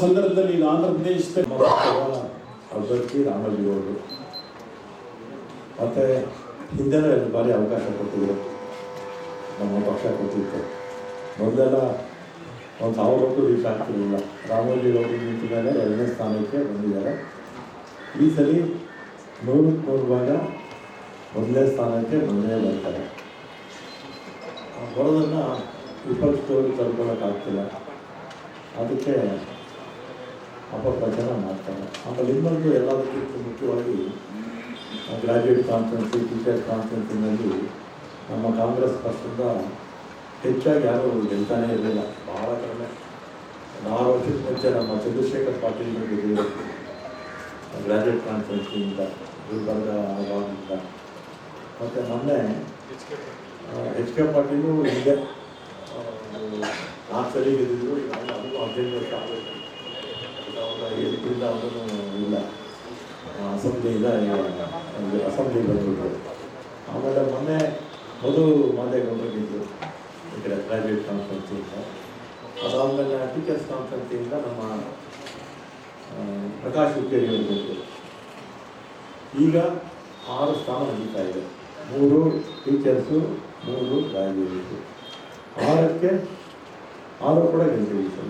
ಸಂದರ್ಭದಲ್ಲಿ ಇದು ಆಂಧ್ರ ಪ್ರದೇಶದಲ್ಲಿ ನಮ್ಮ ಅವರು. ಮತ್ತು ಹಿಂದೆನೂ ಎರಡು ಬಾರಿ ಅವಕಾಶ ಕೊಟ್ಟಿದ್ರು. ನಮ್ಮ ಪಕ್ಷ ಕೊಟ್ಟಿತ್ತು. ಮೊದಲೆಲ್ಲ ಒಂದು ಸಾವಿರ ಒಟ್ಟು ರೀಚ್ ಆಗ್ತಿರಲಿಲ್ಲ. ರಾಮಲ್ಲಿ ನಿಂತ ಮೇಲೆ ಎರಡನೇ ಸ್ಥಾನಕ್ಕೆ ಬಂದಿದ್ದಾರೆ. ಈ ಸಲ ನೂರಕ್ಕೆ ನೂರು ಭಾಗ ಮೊದಲನೇ ಸ್ಥಾನಕ್ಕೆ ಮೊದಲನೇ ಬರ್ತಾರೆ. ಬರೋದನ್ನು ವಿಪಕ್ಷದವರು ತಡ್ಕೊಳ್ಳೋಕ್ಕಾಗ್ತಿಲ್ಲ ಅದಕ್ಕೆ ಅಪಪ್ರಚಾರ ಮಾಡ್ತಾರೆ. ಆಮೇಲೆ ಇನ್ನೊಂದು ಎಲ್ಲದಕ್ಕಿಂತ ಮುಖ್ಯವಾಗಿ ಗ್ರಾಜ್ಯುಯೇಟ್ ಕಾನ್ಫರೆನ್ಸು ಟೀಚರ್ಸ್ ಕಾನ್ಫರೆನ್ಸಿನಲ್ಲಿ ನಮ್ಮ ಕಾಂಗ್ರೆಸ್ ಪಕ್ಷದ ಹೆಚ್ಚಾಗಿ ಯಾರು ಗೆಲ್ತಾನೇ ಇರಲಿಲ್ಲ. ಭಾಳ ಕಡಿಮೆ. ಆರು ವರ್ಷದ ಮುಂಚೆ ನಮ್ಮ ಚಂದ್ರಶೇಖರ್ ಪಾಟೀಲ್ ಗೆದ್ದಿದ್ರು ಗ್ರಾಜ್ಯುಯೇಟ್ ಕಾನ್ಫರೆನ್ಸಿಂದ ಗುಲ್ಬರ್ಗ ಆವಾಗಿಂದ ಮತ್ತು ಮೊನ್ನೆ ಎಚ್ ಕೆ ಪಾಟೀಲು ಹಿಂದೆ ನಾಲ್ಕು ಸಲ ಗೆದ್ದಿದ್ರು. ಅದು ಹದಿನೈದು ವರ್ಷ ಆಗೋಯ್ತು. ಇದರಿಂದ ಅವನು ಇಲ್ಲ ಅಸೆಂಬ್ಲಿಯಿಂದ ಅಸೆಂಬ್ಲಿ ಬಂದ್ಬಿಟ್ರು. ಆಮೇಲೆ ಮೊನ್ನೆ ಮಧು ಮಾದೇಗೌಡರು ಗೆದ್ದರು ಈ ಕಡೆ ಪ್ರೈವೇಟ್ ಕಾನ್ಫರೆನ್ಸಿಂದ ಅದಾದಮೇಲೆ ಟೀಚರ್ಸ್ ಕಾನ್ಫರೆನ್ಸಿಂದ ನಮ್ಮ ಪ್ರಕಾಶ್ ಹುಕ್ಕೇರಿ ಬಂದ್ಬಿಟ್ಟು ಈಗ ಆರು ಸ್ಥಾನ ನಡೀತಾ ಇದೆ. ಮೂರು ಟೀಚರ್ಸು ಮೂರು ಗ್ರಾಜ್ಯುಯೇಟ್ಸು ಆರಕ್ಕೆ ಆರು ಕೂಡ ಗೆದ್ದಿದೆ ಈ ಸಲ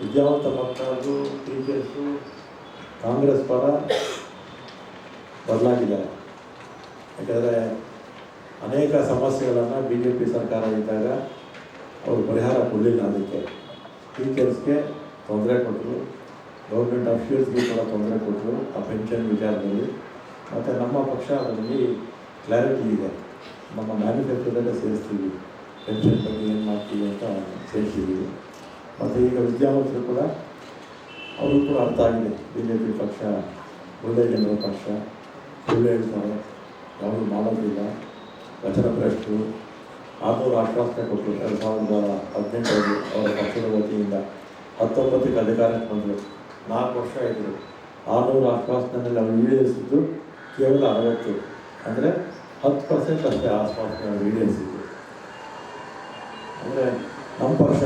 ವಿದ್ಯಾವಂತ ಮಕ್ಕಳು ಟೀಚರ್ಸು ಕಾಂಗ್ರೆಸ್ ಪರ ಬದಲಾಗಿದ್ದಾರೆ. ಯಾಕಂದರೆ ಅನೇಕ ಸಮಸ್ಯೆಗಳನ್ನು ಬಿ ಜೆ ಪಿ ಸರ್ಕಾರ ಇದ್ದಾಗ ಅವರು ಪರಿಹಾರ ಕೊಡಲಿಲ್ಲ ಅದಕ್ಕೆ. ಟೀಚರ್ಸ್ಗೆ ತೊಂದರೆ ಕೊಟ್ಟರು ಗೌರ್ಮೆಂಟ್ ಅಫಿಷಿಯಲ್ಸ್ಗೆ ಕೂಡ ತೊಂದರೆ ಕೊಟ್ಟರು ಆ ಪೆನ್ಷನ್ ವಿಚಾರದಲ್ಲಿ. ಮತ್ತು ನಮ್ಮ ಪಕ್ಷ ಅದರಲ್ಲಿ ಕ್ಲಾರಿಟಿ ಇದೆ. ನಮ್ಮ ಮ್ಯಾನುಫ್ಯಾಕ್ಚರ್ದಲ್ಲೇ ಸೇರಿಸ್ತೀವಿ. ಪೆನ್ಷನ್ ಬಗ್ಗೆ ಏನು ಮಾಡ್ತೀವಿ ಅಂತ ಸೇರಿಸಿದ್ದೀವಿ ಮತ್ತು ಈಗ ವಿದ್ಯಾವಂತರು ಕೂಡ ಅವರು ಕೂಡ ಅರ್ಥ ಆಗಿದೆ. ಬಿ ಜೆ ಪಿ ಪಕ್ಷ ಒಳ್ಳೆಯ ಜನರ ಪಕ್ಷ ಸುಳ್ಳು ಹೇಳ್ತಾರೆ. ಯಾವುದು ಮಾಡೋದಿಲ್ಲ. ವಚನ ಪ್ರಶ್ನೆ. ಆರ್ನೂರು ಆಶ್ವಾಸನೆ ಕೊಟ್ಟರು. ಎರಡು ಸಾವಿರದ ಹದಿನೆಂಟರಲ್ಲಿ ಅವರ ಪಕ್ಷದ ವತಿಯಿಂದ ಹತ್ತೊಂಬತ್ತಕ್ಕೆ ಅಧಿಕಾರಕ್ಕೆ ಬಂದರು. ನಾಲ್ಕು ವರ್ಷ ಇದ್ದರು ಆರ್ನೂರು ಆಶ್ವಾಸನೆಯಲ್ಲಿ ಅವರು ಈಡೇರಿಸಿದ್ದು ಕೇವಲ ಅರವತ್ತು. ಅಂದರೆ ಹತ್ತು ಪರ್ಸೆಂಟ್ ಅಷ್ಟೇ ಆಶ್ವಾಸನೆ ಅವರು ಈಡೇರಿಸಿದ್ದು. ಅಂದರೆ ನಮ್ಮ ಪಕ್ಷ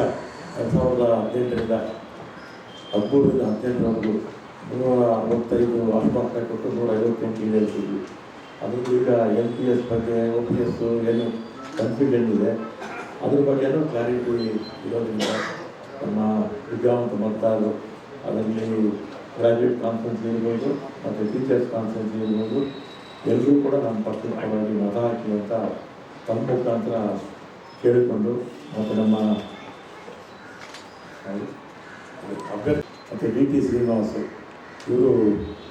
ಎರಡು ಸಾವಿರದ ಹದಿನೆಂಟರಿಂದ ಹದಿಮೂರರಿಂದ ಹದಿನೆಂಟರವರೆಗೂ ಮುನ್ನೂರ ಅರವತ್ತೈದು ಆಶ್ವಾಸನೆ ಕೊಟ್ಟು ನೂರ ಐವತ್ತೆಂಟು ಈಡೇರಿಸಿದ್ವಿ ಅದಕ್ಕೂ ಈಗ ಎಲ್ ಪಿ ಎಸ್ ಬಗ್ಗೆ ಒ ಪಿ ಎಸ್ ಏನು ಕನ್ಫಿಡೆಂಟ್ ಇದೆ. ಅದ್ರ ಬಗ್ಗೆನೂ ಕ್ಲಾರಿಟಿ ಇರೋದ್ರಿಂದ ನಮ್ಮ ವಿದ್ಯಾವಂತ ಮತದಾರರು ಅದರಲ್ಲಿ ಗ್ರಾಜ್ಯುಯೇಟ್ ಕಾನ್ಫರೆನ್ಸ್ ಇರ್ಬೋದು, ಮತ್ತು ಟೀಚರ್ಸ್ ಕಾನ್ಫರೆನ್ಸ್ ಇರ್ಬೋದು ಎಲ್ಲರೂ ಕೂಡ ನಮ್ಮ ಪಕ್ಷದ ಪರವಾಗಿ ಮತ ಹಾಕಿ ಅಂತ ತಮ್ಮ ಮುಖಾಂತರ ಕೇಳಿಕೊಂಡು ಮತ್ತು ನಮ್ಮ ಮತ್ತು ಡಿ ಟಿ ಶ್ರೀನಿವಾಸ್, ಇವರು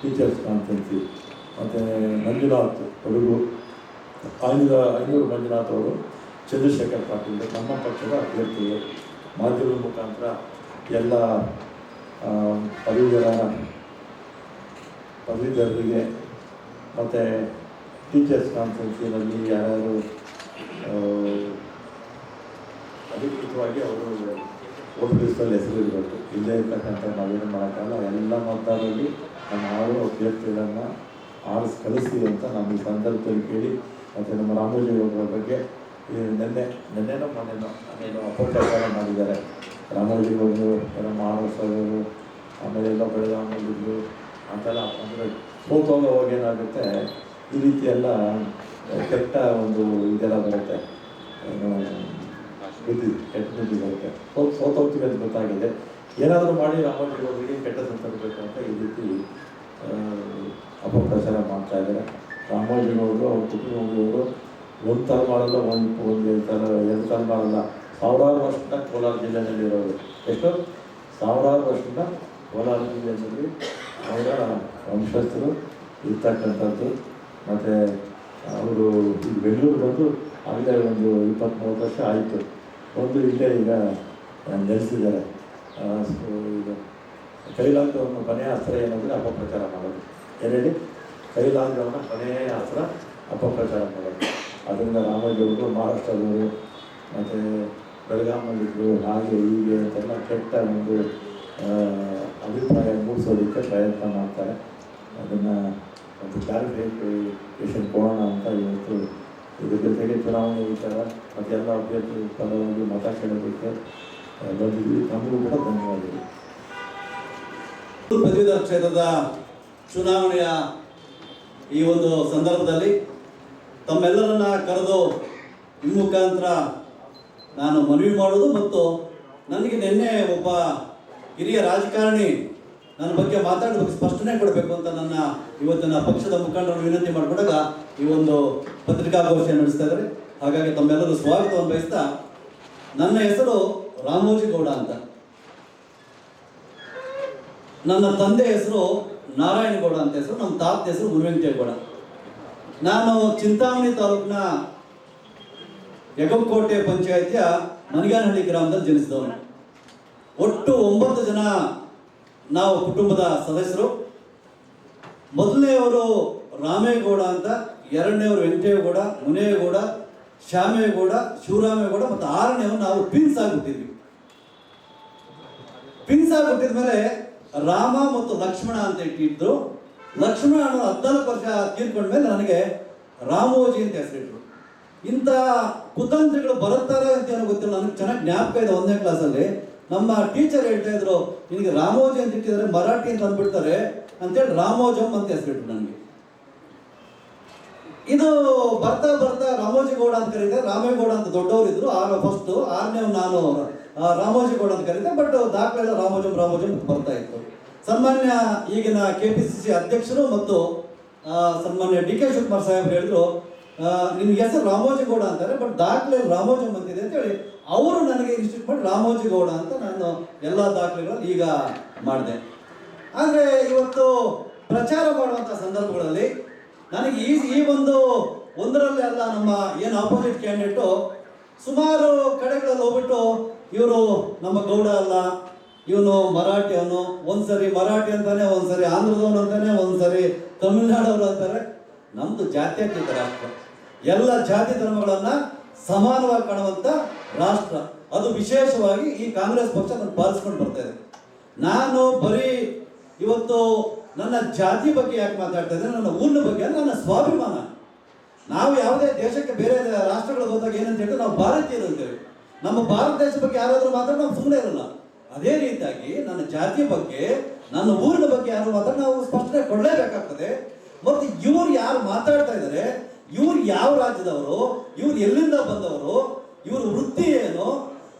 ಟೀಚರ್ಸ್ ಕಾನ್ಫರೆನ್ಸಿ ಮತ್ತು ಮಂಜುನಾಥ್ ಕೊಡಗು ಐನೂರ ಐನೂರು ಮಂಜುನಾಥ್ ಅವರು ಚಂದ್ರಶೇಖರ್ ಪಾಟೀಲ್ ನಮ್ಮ ಪಕ್ಷದ ಅಭ್ಯರ್ಥಿಗಳು. ಮಾಧ್ಯಮದ ಮುಖಾಂತರ ಎಲ್ಲ ಪದವೀಧರ, ಪದವೀಧರರಿಗೆ ಮತ್ತು ಟೀಚರ್ಸ್ ಕಾನ್ಫರೆನ್ಸಿನಲ್ಲಿ ಯಾರ್ಯಾರು ಅಧಿಕೃತವಾಗಿ ಅವರು ಲಿಸ್ಟಲ್ಲಿ ಹೆಸರು ಇರಬೇಕು. ಇಲ್ಲೇ ಇರ್ತಕ್ಕಂಥ ನಾವೇನು ಮಾಡೋಕ್ಕಲ್ಲ ಎಲ್ಲ ಮತದಾರರಲ್ಲಿ ನಮ್ಮ ಆರು ಅಭ್ಯರ್ಥಿಗಳನ್ನು ಆರಿಸಿ ಕಳಿಸಿ ಅಂತ ನಮ್ಮ ಈ ಸಂದರ್ಭದಲ್ಲಿ ಕೇಳಿ, ಮತ್ತು ನಮ್ಮ ರಾಮೋಜಿ ಅವರ ಬಗ್ಗೆ ನಿನ್ನೆ, ನಿನ್ನೆನೋ ಮೊನ್ನೆನೋ ಅದೇನೋ ಅಪಪ್ರಚಾರ ಮಾಡಿದ್ದಾರೆ. ರಾಮೋಜಿ ಅವರು, ನಮ್ಮ ಆರ್ ಎಸ್ ಅವರು, ಆಮೇಲೆ ಎಲ್ಲ ಬೆಳಗಾವಿಯಲ್ಲಿದ್ರು ಅಂತೆಲ್ಲ ಅಂದರೆ ಸೋತೋಗೋವಾಗ ಏನಾಗುತ್ತೆ, ಈ ರೀತಿ ಎಲ್ಲ ಕೆಟ್ಟ ಒಂದು ಇದೆಲ್ಲ ಬರುತ್ತೆ. ಏನು ಬುದ್ಧಿ ಕೆಟ್ಟ ಬುದ್ಧಿ ಬರುತ್ತೆ ಸೋತ್ ಸೋತೋಗ್ತೀವಿ ಅಂತ ಗೊತ್ತಾಗಿದೆ. ಏನಾದರೂ ಮಾಡಿ ರಾಮೋಜಿ ಅವರಿಗೆ ಕೆಟ್ಟ ಸಂತರ್ಬೇಕು ಅಂತ ಈ ರೀತಿ ಅಪಪ್ರಚಾರ ಮಾಡ್ತಾ ಇದ್ದಾರೆ. ಅವರು ಅವ್ರ ಕುಟುಂಬದವರು ಒಂದು ಥರ ಮಾಡಲ್ಲ, ಒಂದು ಒಂದು ಥರ ಎರಡು ಥರ ಮಾಡಲ್ಲ. ಸಾವಿರಾರು ವರ್ಷದಿಂದ ಕೋಲಾರ ಜಿಲ್ಲೆಯಲ್ಲಿ ಇರೋದು ಎಷ್ಟು ಸಾವಿರಾರು ವರ್ಷದಿಂದ ಕೋಲಾರ ಜಿಲ್ಲೆಯಲ್ಲಿ ಅವರ ವಂಶಸ್ಥರು ಇರ್ತಕ್ಕಂಥದ್ದು. ಮತ್ತು, ಅವರು ಬೆಂಗಳೂರು ಬಂದು ಆಗಲೇ ಒಂದು ಇಪ್ಪತ್ತ್ಮೂರು ವರ್ಷ ಆಯಿತು. ಒಂದು ಇಲ್ಲೇ ಈಗ ನೆಲೆಸಿದ್ದಾರೆ. ಈಗ ಕೈಲಾಂಗವನ್ನು ಕೊನೆಯ ಅಸ್ತ್ರ ಏನಂದರೆ ಅಪಪ್ರಚಾರ ಮಾಡೋದು. ಏನು ಹೇಳಿ ಮನೆಯ ಕೊನೆಯ ಅಸ್ತ್ರ ಅಪಪ್ರಚಾರ ಮಾಡೋದು. ಅದರಿಂದ ರಾಮೋಜಿಯವರು ಮಹಾರಾಷ್ಟ್ರದವರು, ಮತ್ತು ಬೆಳಗಾಮಲ್ಲಿದ್ದರು ಹಾಗೆ ಹೀಗೆ ಅಂತೆಲ್ಲ ಕೆಟ್ಟ ಒಂದು ಅಭಿಪ್ರಾಯ ಮೂಡಿಸೋದಕ್ಕೆ ಪ್ರಯತ್ನ ಮಾಡ್ತಾರೆ. ಅದನ್ನು ಒಂದು ಕ್ಲಾರಿಫಿಕೇಷನ್ ಕೊಡೋಣ ಅಂತ ಇವತ್ತು ಇದ್ರ ಜೊತೆಗೆ ಚುನಾವಣೆ ವಿಚಾರ ಮತ್ತು ಎಲ್ಲ ಅಭ್ಯರ್ಥಿ ಪರವಾಗಿ ಮತ ಕೇಳಬೇಕು. ಬಂದಿದ್ವಿ ನಮಗೂ ಕೂಡ ಧನ್ಯವಾದಗಳು. ಪದವೀಧರ ಕ್ಷೇತ್ರದ ಚುನಾವಣೆಯ ಈ ಒಂದು ಸಂದರ್ಭದಲ್ಲಿ ತಮ್ಮೆಲ್ಲರನ್ನ ಕರೆದು ಈ ಮುಖಾಂತರ ನಾನು ಮನವಿ ಮಾಡೋದು ಮತ್ತು ನನಗೆ ನಿನ್ನೆ ಒಬ್ಬ ಹಿರಿಯ ರಾಜಕಾರಣಿ ನನ್ನ ಬಗ್ಗೆ ಮಾತಾಡೋದಕ್ಕೆ ಸ್ಪಷ್ಟನೆ ಕೊಡಬೇಕು ಅಂತ ನನ್ನ ಇವತ್ತಿನ ಪಕ್ಷದ ಮುಖಂಡರು ವಿನಂತಿ ಮಾಡಿಕೊಂಡಾಗ ಈ ಒಂದು ಪತ್ರಿಕಾಗೋಷ್ಠಿಯನ್ನು ನಡೆಸ್ತಾ ಇದ್ದಾರೆ. ಹಾಗಾಗಿ ತಮ್ಮೆಲ್ಲರೂ ಸ್ವಾಗತವನ್ನು ಬಯಸ್ತಾ ನನ್ನ ಹೆಸರು ರಾಮೋಜಿ ಗೌಡ ಅಂತ. ನನ್ನ ತಂದೆ ಹೆಸರು ನಾರಾಯಣ ಗೌಡ ಅಂತ ಹೆಸರು, ನಮ್ಮ ತಾತ ಹೆಸರು ಗುರುವೆಂಕಟೇಗೌಡ ನಾನು ಚಿಂತಾಮಣಿ ತಾಲೂಕಿನ ಯಗಂಕೋಟೆ ಪಂಚಾಯತಿಯ ಮನಿಗಾನಹಳ್ಳಿ ಗ್ರಾಮದಲ್ಲಿ ಜನಿಸಿದವನು. ಒಟ್ಟು ಒಂಬತ್ತು ಜನ ನಾವು ಕುಟುಂಬದ ಸದಸ್ಯರು. ಮೊದಲನೆಯವರು ರಾಮೇಗೌಡ ಅಂತ ಎರಡನೇವರು ವೆಂಕಟೇಗೌಡ ಮುನೇಗೌಡ ಶ್ಯಾಮೇಗೌಡ ಶಿವರಾಮೇಗೌಡ ಮತ್ತು ಆರನೇ ನಾವು ಪಿನ್ಸ್ ಆಗಿಬಿಟ್ಟಿದ್ವಿ. ಪಿನ್ಸ್ ಆಗಿಬಿಟ್ಟಿದ ಮೇಲೆ ರಾಮ ಮತ್ತು ಲಕ್ಷ್ಮಣ ಅಂತ ಇಟ್ಟಿದ್ರು. ಲಕ್ಷ್ಮಣ ಅನ್ನೋ ಹದಿನಾಲ್ಕು ವರ್ಷ ತೀರ್ಕೊಂಡ್ಮೇಲೆ ನನಗೆ ರಾಮೋಜಿ ಅಂತ ಹೆಸರಿಟ್ರು. ಇಂಥ ಕುತಂತ್ರಿಗಳು ಬರುತ್ತಾರೆ ಅಂತ ಏನೋ ಗೊತ್ತಿಲ್ಲ, ನನಗೆ ಚೆನ್ನಾಗಿ ಜ್ಞಾಪಕ ಇದೆ ಒಂದನೇ ಕ್ಲಾಸಲ್ಲಿ ನಮ್ಮ ಟೀಚರ್ ಹೇಳ್ತಾ ಇದ್ರು, ನಿನಗೆ ರಾಮೋಜಿ ಅಂತ ಇಟ್ಟಿದ್ದಾರೆ, ಮರಾಠಿ ಅಂತ ಅಂದ್ಬಿಡ್ತಾರೆ. ಅಂತೇಳಿ ರಾಮೋಜಮ್ ಅಂತ ಹೆಸರಿಟ್ರು ನನಗೆ. ಇದು ಬರ್ತಾ ಬರ್ತಾ ರಾಮೋಜಿ ಗೌಡ ಅಂತ ಕರೀತಾರೆ. ರಾಮೇಗೌಡ ಅಂತ ದೊಡ್ಡವರು ಇದ್ರು ಆಗ ಫಸ್ಟ್ ಆರನೇ ನಾನು ರಾಮೋಜಿ ಗೌಡ ಅಂತ ಕರೀತೆ ಬಟ್ ದಾಖಲೆ ರಾಮೋಜಂ ರಾಮೋಜಂ ಅಂತ ಬರ್ತಾ ಇತ್ತು. ಸನ್ಮಾನ್ಯ ಈಗಿನ ಕೆ ಪಿ ಸಿ ಸಿ ಅಧ್ಯಕ್ಷರು ಮತ್ತು ಸನ್ಮಾನ್ಯ ಡಿ ಕೆ ಶಿವಕುಮಾರ್ ಸಾಹೇಬ್ ಹೇಳಿದ್ರು ನಿಮ್ಗೆ ಹೆಸರು ರಾಮೋಜಿ ಗೌಡ ಅಂತಾರೆ. ಬಟ್ ದಾಖಲೆ ರಾಮೋಜಂ ಅಂತಿದೆ ಅಂತೇಳಿ ಅವರು ನನಗೆ ಇನ್ಸ್ಟಿಟ್ಯೂಟ್ ಮಾಡಿ ರಾಮೋಜಿ ಗೌಡ ಅಂತ ನಾನು ಎಲ್ಲ ದಾಖಲೆಗಳನ್ನು ಈಗ ಮಾಡಿದೆ. ಆದರೆ ಇವತ್ತು ಪ್ರಚಾರ ಮಾಡುವಂಥ ಸಂದರ್ಭಗಳಲ್ಲಿ ನನಗೆ ಈ ಈ ಒಂದು ಒಂದರಲ್ಲಿ ಅಲ್ಲ, ನಮ್ಮ ಏನು ಆಪೋಸಿಟ್ ಕ್ಯಾಂಡಿಡೇಟು ಸುಮಾರು ಕಡೆಗಳಲ್ಲಿ ಹೋಗ್ಬಿಟ್ಟು ಇವರು ನಮ್ಮ ಗೌಡ ಅಲ್ಲ, ಇವನು ಮರಾಠಿ ಅವನು, ಒಂದ್ಸರಿ ಮರಾಠಿ ಅಂತಾನೆ, ಒಂದ್ಸರಿ ಆಂಧ್ರದವನು ಅಂತಾನೆ, ಒಂದ್ಸರಿ ತಮಿಳ್ನಾಡವರು ಅಂತಾರೆ. ನಮ್ದು ಜಾತ್ಯತೀತ ರಾಷ್ಟ್ರ ಎಲ್ಲ ಜಾತಿ ಧರ್ಮಗಳನ್ನ ಸಮಾನವಾಗಿ ಕಾಣುವಂತ ರಾಷ್ಟ್ರ. ಅದು ವಿಶೇಷವಾಗಿ ಈ ಕಾಂಗ್ರೆಸ್ ಪಕ್ಷ ಅದನ್ನು ಪಾಲಿಸ್ಕೊಂಡು ಬರ್ತಾ ಇದೆ. ನಾನು ಬರೀ ಇವತ್ತು ನನ್ನ ಜಾತಿ ಬಗ್ಗೆ ಯಾಕೆ ಮಾತಾಡ್ತಾ ಇದ್ದಾರೆ ನನ್ನ ಊರಿನ ಬಗ್ಗೆ ನನ್ನ ಸ್ವಾಭಿಮಾನ. ನಾವು ಯಾವುದೇ ದೇಶಕ್ಕೆ ಬೇರೆ ರಾಷ್ಟ್ರಗಳಿಗೆ ಹೋದಾಗ ಏನಂತ ಹೇಳಿದ್ರೆ ನಾವು ಭಾರತೀಯರು ಅಂತೇವೆ ನಮ್ಮ ಭಾರತ ದೇಶ ಬಗ್ಗೆ ಯಾರಾದರೂ ಮಾತ್ರ ನಾವು ಸುಮ್ಮನೆ ಇರಲ್ಲ. ಅದೇ ರೀತಿಯಾಗಿ ನನ್ನ ಜಾತಿಯ ಬಗ್ಗೆ, ನನ್ನ ಊರಿನ ಬಗ್ಗೆ ಯಾರು ಮಾತ್ರ ನಾವು ಸ್ಪಷ್ಟನೆ ಕೊಡಲೇಬೇಕಾಗ್ತದೆ. ಮತ್ತು ಇವ್ರು ಯಾರು ಮಾತಾಡ್ತಾ ಇದ್ದಾರೆ, ಇವ್ರು ಯಾವ ರಾಜ್ಯದವರು, ಇವ್ರು ಎಲ್ಲಿಂದ ಬಂದವರು, ಇವ್ರ ವೃತ್ತಿ ಏನು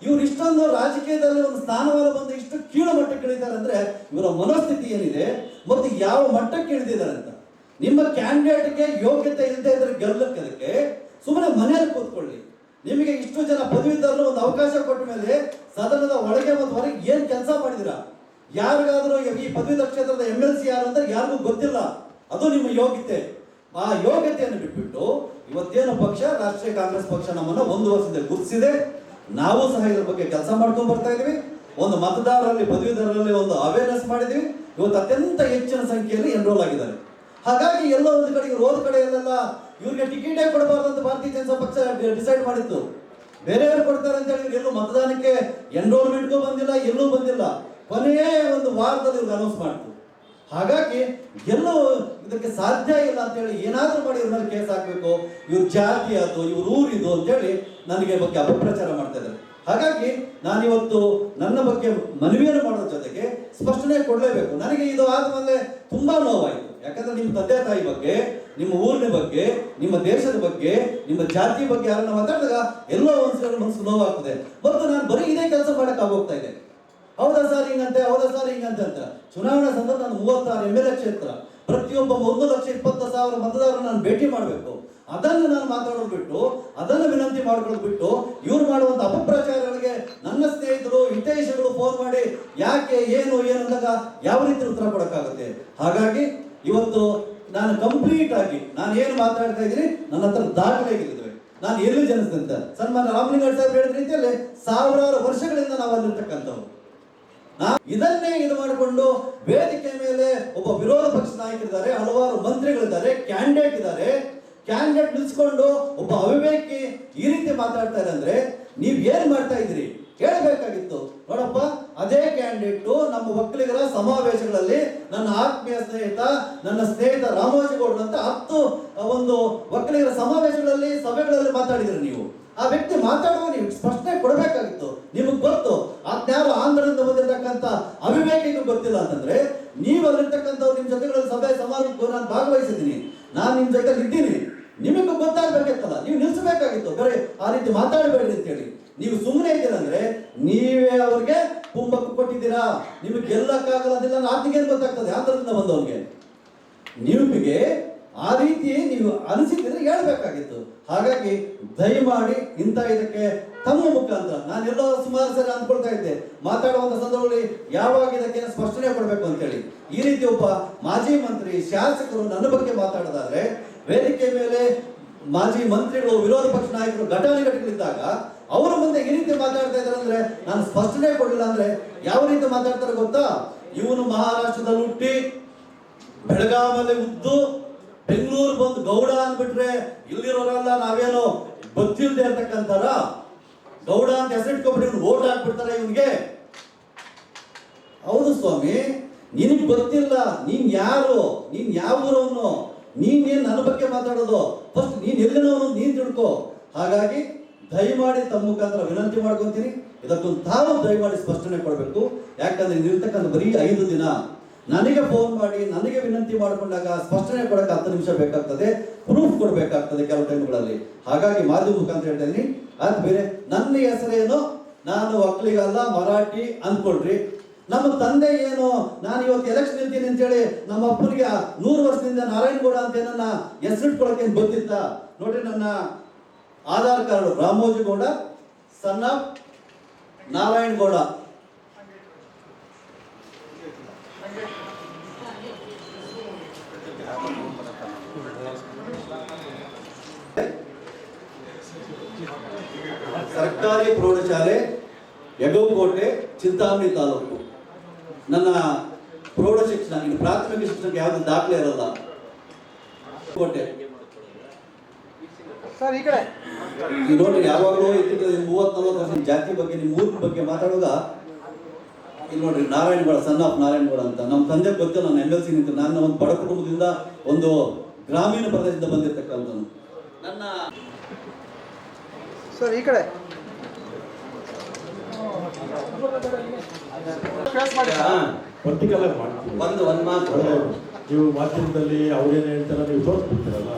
ಇವ್ರು ಇಷ್ಟೊಂದು ರಾಜಕೀಯದಲ್ಲಿ ಒಂದು ಸ್ಥಾನಮಾನ ಬಂದು ಇಷ್ಟು ಕೀಳು ಮಟ್ಟಕ್ಕೆ ಇಳಿದ್ದಾರೆ ಅಂದ್ರೆ ಇವರ ಮನೋಸ್ಥಿತಿ ಏನಿದೆ, ಮತ್ತು ಯಾವ ಮಟ್ಟಕ್ಕೆ ಇಳಿದಿದ್ದಾರೆ ಅಂತ. ನಿಮ್ಮ ಕ್ಯಾಂಡಿಡೇಟ್ಗೆ ಯೋಗ್ಯತೆ ಇಲ್ಲದೆ ಇದ್ರೆ ಗೆಲ್ಲಕ್ಕೆ ಸುಮ್ಮನೆ ಮನೆಯಲ್ಲಿ ಕೂತ್ಕೊಳ್ಳಿ. ನಿಮಗೆ ಇಷ್ಟು ಜನ ಪದವಿದಾರರು ಒಂದು ಅವಕಾಶ ಕೊಟ್ಟ ಮೇಲೆ ಸದನದ ಒಳಗೆ ಮತ್ತು ಹೊರಗೆ ಏನ್ ಕೆಲಸ ಮಾಡಿದಿರಾ ಯಾರಿಗಾದರೂ ಈ ಪದವೀಧರ ಕ್ಷೇತ್ರದ ಎಂ ಎಲ್ ಸಿ ಯಾರು ಅಂತ ಯಾರಿಗೂ ಗೊತ್ತಿಲ್ಲ. ಅದು ನಿಮ್ಮ ಯೋಗ್ಯತೆ. ಆ ಯೋಗ್ಯತೆಯನ್ನು ಬಿಟ್ಬಿಟ್ಟು ಇವತ್ತೇನು ಪಕ್ಷ? ರಾಷ್ಟ್ರೀಯ ಕಾಂಗ್ರೆಸ್ ಪಕ್ಷ ನಮ್ಮನ್ನು ಒಂದು ವರ್ಷದಿಂದ ಗುರುತಿಸಿದೆ. ನಾವು ಸಹ ಇದ್ರ ಬಗ್ಗೆ ಕೆಲಸ ಮಾಡ್ಕೊಂಡು ಬರ್ತಾ ಇದೀವಿ ಒಂದು ಮತದಾರರಲ್ಲಿ, ಪದವೀಧರರಲ್ಲಿ ಒಂದು ಅವೇರ್ನೆಸ್ ಮಾಡಿದೀವಿ ಇವತ್ತು ಅತ್ಯಂತ ಹೆಚ್ಚಿನ ಸಂಖ್ಯೆಯಲ್ಲಿ ಎನ್ರೋಲ್ ಆಗಿದ್ದಾರೆ. ಹಾಗಾಗಿ ಎಲ್ಲೋ ಒಂದು ಕಡೆ ಹೋದ ಕಡೆ ಎಲ್ಲೆಲ್ಲ ಇವ್ರಿಗೆ ಟಿಕೆಟೇ ಕೊಡಬಾರ್ದು ಅಂತ ಭಾರತೀಯ ಜನತಾ ಪಕ್ಷ ಡಿಸೈಡ್ ಮಾಡಿತ್ತು. ಬೇರೆಯವರು ಕೊಡ್ತಾರೆ ಅಂತ ಹೇಳಿ ಎಲ್ಲೂ ಮತದಾನಕ್ಕೆ ಎನ್ರೋಲ್ಮೆಂಟ್ಗೂ ಬಂದಿಲ್ಲ, ಎಲ್ಲೂ ಬಂದಿಲ್ಲ. ಕೊನೆಯೇ ಒಂದು ವಾರದಲ್ಲಿ ಇವ್ರಿಗೆ ಅನೌನ್ಸ್ ಮಾಡ್ತು. ಹಾಗಾಗಿ ಎಲ್ಲೂ ಇದಕ್ಕೆ ಸಾಧ್ಯ ಇಲ್ಲ ಅಂತ ಹೇಳಿ ಏನಾದ್ರೂ ಮಾಡಿ ಇವ್ರ ಮೇಲೆ ಕೇಸ್ ಹಾಕಬೇಕು, ಇವ್ರ ಜಾತಿ ಅದು, ಇವ್ರ ಊರಿದು ಅಂತೇಳಿ ನನಗೆ ಬಗ್ಗೆ ಅಪಪ್ರಚಾರ ಮಾಡ್ತಾ ಇದ್ದಾರೆ. ಹಾಗಾಗಿ ನಾನಿವತ್ತು ನನ್ನ ಬಗ್ಗೆ ಮನವಿಯನ್ನು ಮಾಡೋದ್ರ ಜೊತೆಗೆ ಸ್ಪಷ್ಟನೆ ಕೊಡಲೇಬೇಕು. ನನಗೆ ಇದು ಆದ್ಮೇಲೆ ತುಂಬಾ ನೋವಾಯಿತು. ಯಾಕಂದ್ರೆ ನಿಮ್ಮ ತಂದೆ ತಾಯಿ ಬಗ್ಗೆ, ನಿಮ್ಮ ಊರಿನ ಬಗ್ಗೆ, ನಿಮ್ಮ ದೇಶದ ಬಗ್ಗೆ, ನಿಮ್ಮ ಜಾತಿ ಬಗ್ಗೆ ಯಾರನ್ನ ಮಾತಾಡಿದಾಗ ಎಲ್ಲೋ ಒಂದ್ಸಲ ಮನಸ್ಸು ನೋವಾಗ್ತದೆ. ಮತ್ತು ನಾನು ಬರೀ ಇದೇ ಕೆಲಸ ಮಾಡೋಕ್ಕಾಗೋಗ್ತಾ ಇದೆ ಹೌದಾ ಸರ್ ಹಿಂಗಂತೆ, ಹೌದಾ ಸರ್ ಹಿಂಗಂತೆ ಅಂತ. ಚುನಾವಣಾ ಸಂದರ್ಭ ನಾನು ಮೂವತ್ತಾರು ಎಂ ಎಲ್ ಎ ಕ್ಷೇತ್ರ, ಪ್ರತಿಯೊಬ್ಬ ಒಂದು ಲಕ್ಷ ಇಪ್ಪತ್ತು ಸಾವಿರ ಮತದಾರರು ನಾನು ಭೇಟಿ ಮಾಡಬೇಕು. ಅದನ್ನು ನಾನು ಮಾತಾಡೋದು ಬಿಟ್ಟು, ಅದನ್ನು ವಿನಂತಿ ಮಾಡ್ಕೊಳ್ಳೋದು ಬಿಟ್ಟು, ಇವ್ರು ಮಾಡುವಂತ ಅಪಪ್ರಚಾರಗಳಿಗೆ ನನ್ನ ಸ್ನೇಹಿತರು, ಹಿತೈಷಿಗಳು ಫೋನ್ ಮಾಡಿ ಯಾಕೆ, ಏನು ಏನು ಅಂದಾಗ ಯಾವ ರೀತಿ ಉತ್ತರ ಕೊಡೋಕ್ಕಾಗುತ್ತೆ? ಹಾಗಾಗಿ ಇವತ್ತು ನಾನು ಕಂಪ್ಲೀಟ್ ಆಗಿ ನಾನು ಏನು ಮಾತಾಡ್ತಾ ಇದ್ದೀನಿ, ನನ್ನ ಹತ್ರ ದಾಖಲೆಗಳಿದ್ದಾವೆ ನಾನು ಎಲ್ಲಿ ಜನಿಸಿದಂತ ಸನ್ಮಾನ ರಾಮಲಿಂಗ ಸಾಹೇಬ್ ಹೇಳಿದ ರೀತಿಯಲ್ಲಿ ಸಾವಿರಾರು ವರ್ಷಗಳಿಂದ ನಾವು ಅಲ್ಲಿರ್ತಕ್ಕಂಥವ್ರು. ಇದನ್ನೇ ಇದು ಮಾಡಿಕೊಂಡು ವೇದಿಕೆ ಮೇಲೆ ಒಬ್ಬ ವಿರೋಧ ಪಕ್ಷ ನಾಯಕರಿದ್ದಾರೆ, ಹಲವಾರು ಮಂತ್ರಿಗಳಿದ್ದಾರೆ ಕ್ಯಾಂಡಿಡೇಟ್ ಇದ್ದಾರೆ. ಕ್ಯಾಂಡಿಡೇಟ್ ನಿಲ್ಸ್ಕೊಂಡು ಒಬ್ಬ ಅವಿವೇಕಿ ಈ ರೀತಿ ಮಾತಾಡ್ತಾರೆ ಅಂದ್ರೆ ನೀವ್ ಏನ್ ಮಾಡ್ತಾ ಇದ್ರಿ ಹೇಳಬೇಕಾಗಿತ್ತು ನೋಡಪ್ಪ, ಅದೇ ಕ್ಯಾಂಡಿಡೇಟ್ ನಮ್ಮ ಒಕ್ಕಲಿಗರ ಸಮಾವೇಶಗಳಲ್ಲಿ ನನ್ನ ಆತ್ಮೀಯ ಸ್ನೇಹಿತ, ನನ್ನ ಸ್ನೇಹಿತ ರಾಮೋಜಿಗೌಡರು ಅಂತ ಹತ್ತು ಒಂದು ಒಕ್ಕಲಿಗರ ಸಮಾವೇಶಗಳಲ್ಲಿ, ಸಭೆಗಳಲ್ಲಿ ಮಾತಾಡಿದ್ರಿ ನೀವು. ಆ ವ್ಯಕ್ತಿ ಮಾತಾಡುವ ನೀವು ಸ್ಪಷ್ಟನೆ ಕೊಡಬೇಕಾಗಿತ್ತು ನಿಮಗೆ ಗೊತ್ತು ಆ ಮತ್ತಾರು ಆಂಧ್ರದಿಂದ ಬಂದಿರತಕ್ಕಂಥ ನಿಮ್ಗೆ ಗೊತ್ತಿಲ್ಲ ಅಂತಂದ್ರೆ ನೀವು ಅಲ್ಲಿರ್ತಕ್ಕಂಥವ್ರು ನಿಮ್ಮ ಜೊತೆಗಳಲ್ಲಿ ಸಭೆ ಸಮಾರಂಭ ನಾನು ಭಾಗವಹಿಸಿದ್ದೀನಿ. ನಾನು ನಿಮ್ಮ ಜೊತೆ ಇದ್ದೀನಿ. ನಿಮಗೂ ಗೊತ್ತಾಗಬೇಕಿತ್ತಲ್ಲ ನೀವು ನಿಲ್ಲಿಸಬೇಕಾಗಿತ್ತು. ಬರೀ ಆ ರೀತಿ ಮಾತಾಡಬೇಡಿ ಅಂತೇಳಿ. ನೀವು ಸುಮ್ಮನೆ ಇದ್ದೀರಂದ್ರೆ ನೀವೇ ಅವ್ರಿಗೆ ಕುಂಭಕ್ಕೂ ಕೊಟ್ಟಿದ್ದೀರಾ? ನಿಮಗೆ ಗೆಲ್ಲಕ್ಕಾಗಲ್ಲ ಆತಿಗೇನು ಗೊತ್ತಾಗ್ತದೆ. ಆತರದಿಂದ ಬಂದವನಿಗೆ. ನಿಮಗೆ ಆ ರೀತಿ ನೀವು ಅನಿಸಿದ್ರೆ ಹೇಳ್ಬೇಕಾಗಿತ್ತು. ಹಾಗಾಗಿ ದಯಮಾಡಿ ಇಂಥ ಇದಕ್ಕೆ ತಮ್ಮ ಮುಖಾಂತರ ಎಲ್ಲೋ ಸುಮಾರು ಸರಿ ಅಂದ್ಕೊಳ್ತಾ ಇದ್ದೆ. ಮಾತಾಡುವಂತ ಸಂದರ್ಭದಲ್ಲಿ ಯಾವಾಗ ಇದಕ್ಕೆ ಸ್ಪಷ್ಟನೆ ಕೊಡಬೇಕು ಅಂತೇಳಿ. ಈ ರೀತಿ ಒಬ್ಬ ಮಾಜಿ ಮಂತ್ರಿ, ಶಾಸಕರು ನನ್ನ ಬಗ್ಗೆ ಮಾತಾಡೋದಾದ್ರೆ, ವೇದಿಕೆ ಮೇಲೆ ಮಾಜಿ ಮಂತ್ರಿಗಳು, ವಿರೋಧ ಪಕ್ಷ ನಾಯಕರು ಘಟಾನುಘಟಿಗಳಿದ್ದಾಗ ಅವರ ಮುಂದೆ ಈ ರೀತಿ ಮಾತಾಡ್ತಾ ಇದ್ದಾರೆ ಅಂದ್ರೆ ನಾನು ಸ್ಪಷ್ಟನೆ ಕೊಡಲಿಲ್ಲ ಅಂದ್ರೆ ಯಾವ ರೀತಿ ಮಾತಾಡ್ತಾರೆ ಗೊತ್ತಾ? ಇವನು ಮಹಾರಾಷ್ಟ್ರದಲ್ಲಿ ಹುಟ್ಟಿ ಬೆಳಗಾವಲ್ಲಿ ಉದ್ದು ಬೆಂಗಳೂರು ಬಂದು ಗೌಡ ಅಂದ್ಬಿಟ್ರೆ ಇಲ್ಲಿರೋರೆಲ್ಲ ನಾವೇನೋ ಗೊತ್ತಿಲ್ಲದೆ ಇರ್ತಕ್ಕಂತಾರ ಗೌಡ ಅಂತ ಹೆಸರಿಟ್ಕೊಂಡ್ಬಿಟ್ಟು ಇವ್ನು ಓಟ್ ಹಾಕ್ಬಿಡ್ತಾರ ಇವನ್ಗೆ? ಹೌದು ಸ್ವಾಮಿ, ನಿನಗೆ ಗೊತ್ತಿಲ್ಲ, ನೀನ್ ಯಾರು, ನೀನ್ ಯಾವ ಊರವನು, ನೀನ್ ಏನ್ ನನ್ನ ಬಗ್ಗೆ ಮಾತಾಡೋದು? ಫಸ್ಟ್ ನೀನ್ ಎಲ್ಲಿನವನು ನೀನ್ ತಿಳ್ಕೊ. ಹಾಗಾಗಿ ದಯಮಾಡಿ ತಮ್ಮ ಮುಖಾಂತರ ವಿನಂತಿ ಮಾಡ್ಕೊಂತೀನಿ. ಇದಕ್ಕೊಂದು ತಾವು ದಯಮಾಡಿ ಸ್ಪಷ್ಟನೆ ಕೊಡಬೇಕು. ಯಾಕಂದ್ರೆ ಇಲ್ಲಿರ್ತಕ್ಕಂಥ ಬರೀ ಐದು ದಿನ ನನಗೆ ಫೋನ್ ಮಾಡಿ, ನನಗೆ ವಿನಂತಿ ಮಾಡಿಕೊಂಡಾಗ ಸ್ಪಷ್ಟನೆ ಕೊಡಕ್ಕೆ ಹತ್ತು ನಿಮಿಷ ಬೇಕಾಗ್ತದೆ ಪ್ರೂಫ್ ಕೊಡಬೇಕಾಗ್ತದೆ ಕೆಲವು ಟೈಮ್ಗಳಲ್ಲಿ ಹಾಗಾಗಿ ಮಾಧ್ಯಮ ಮುಖಾಂತರ ಹೇಳ್ತಾ ಇದ್ದೀನಿ ಅದು ಬೇರೆ. ನನ್ನ ಹೆಸರೇನು? ನಾನು ಒಕ್ಕಲಿಗಲ್ಲ, ಮರಾಠಿ ಅಂದ್ಕೊಳ್ರಿ. ನಮ್ಮ ತಂದೆ ಏನು? ನಾನು ಇವತ್ತು ಎಲೆಕ್ಷನ್ ನಿಲ್ತೀನಿ ಅಂತೇಳಿ ನಮ್ಮ ಅಪ್ಪನಿಗೆ ನೂರು ವರ್ಷದಿಂದ ನಾರಾಯಣಗೌಡ ಅಂತ ಏನನ್ನ ಹೆಸರಿಟ್ಕೊಳಕ್ಕೆ ಏನು ಗೊತ್ತಿತ್ತ? ನೋಡ್ರಿ ನನ್ನ ಆಧಾರ್ ಕಾರ್ಡ್, ರಾಮೋಜಿ ಗೌಡ, ಸಣ್ಣ ನಾರಾಯಣಗೌಡ. ಸರ್ಕಾರಿ ಪ್ರೌಢಶಾಲೆ ಯಗವಕೋಟೆ ಚಿಂತಾಮಣಿ ತಾಲೂಕು. ನನ್ನ ಪ್ರೌಢ ಶಿಕ್ಷಣ ಇನ್ನು ಪ್ರಾಥಮಿಕ ಶಿಕ್ಷಣಕ್ಕೆ ಯಾವುದು ದಾಖಲೆ ಇರಲ್ಲ. ಕೋಟೆ ಸರ್ ಈ ಕಡೆ. ಈ ನೋಡಿ ಯಾವಾಗಲೂ ಮೂವತ್ ನಲ್ವತ್ತು ವರ್ಷ ಜಾತಿ ಬಗ್ಗೆ ನಿಮ್ಮ ಊರಿನ ಬಗ್ಗೆ ಮಾತಾಡುವಾಗ ಇಲ್ಲಿ ನೋಡ್ರಿ ನಾರಾಯಣಗೌಡ ಸನ್ ಆಫ್ ನಾರಾಯಣಗೌಡ ಅಂತ. ನಮ್ಮ ತಂದೆ ಗೊತ್ತಿಲ್ಲ ನಾನು ಎಂ ಎಲ್ ಸಿ ನಿಂತು ನಾನು ಒಂದು ಬಡ ಕುಟುಂಬದಿಂದ ಒಂದು ಗ್ರಾಮೀಣ ಪ್ರದೇಶದಿಂದ ಬಂದಿರ್ತಕ್ಕಂಥನು ನನ್ನ ಸರ್ ಈ ಕಡೆ. ಒಂದು ಒಂದು ಮಾತು. ನೀವು ಮಾಧ್ಯಮದಲ್ಲಿ ಅವ್ರೇನು ಹೇಳ್ತಾರ ನೀವು ತೋರಿಸ್ಬಿಡ್ತೀರಲ್ಲ?